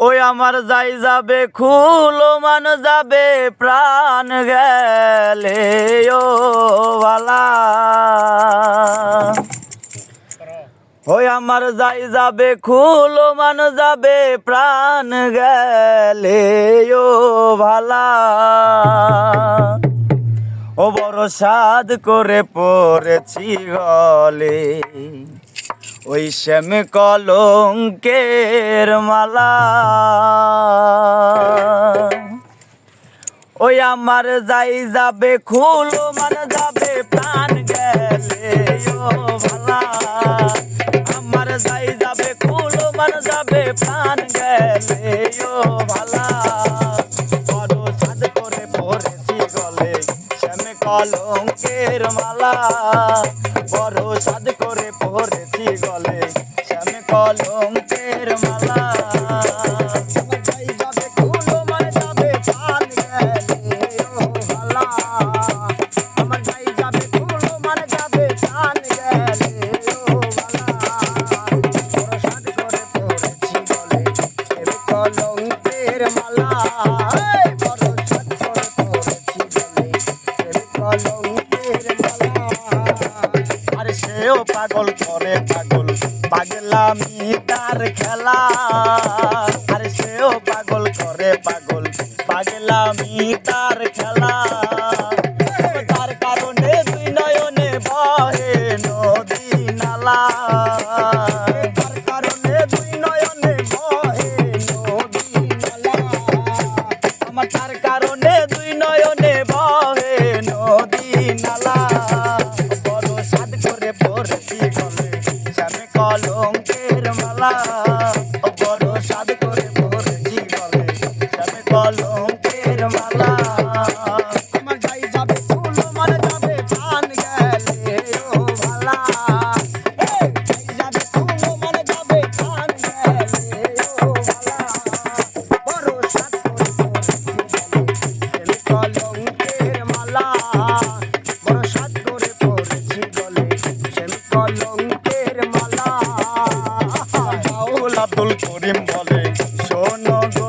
ওই আমার যাই যাবে, খুলো মান যাবে, প্রাণ গেলে ও বালা। ওই আমার যাই যাবে, খুলো মান যাবে, প্রাণ গেলে ও ভালা ও বড় সাদ করে পড়েছি গলে। ওই শ্যাম কলঙ্কের মালা। ওই আমার যাই যাবে খুলো মান যাবে প্রাণ গেলে ও ভালা আমার যাই যাবে খুলো মান যাবে প্রাণ গেলে ও ভালা বড় সাদ করে পড়েছি গলে শ্যাম কলঙ্কের মালা। বড় সাদ করে গলে শ্যাম কলঙ্কের মালা পাগল করে পাগল। পাগলামি তার খেলা। আরে সেও পাগল করে পাগল। পাগলামি তার খেলা। তার কারণে দুই নয়নে বহে নদী নালা। তার কারণে দুই নয়নে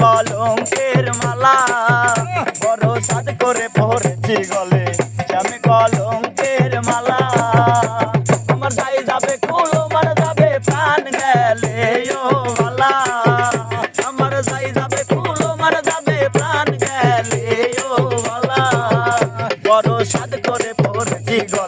কলঙ্কের মালা। বড় সাদ করে পড়েছি গলে আমি কলঙ্কের মালা। আমার গায়ে যাবে কুলো মারা যাবে প্রাণ গেলে ও মালা। আমার গায়ে যাবে কুলো মারা যাবে প্রাণ গেলে ও মালা। বড় সাদ করে পড়েছি গলে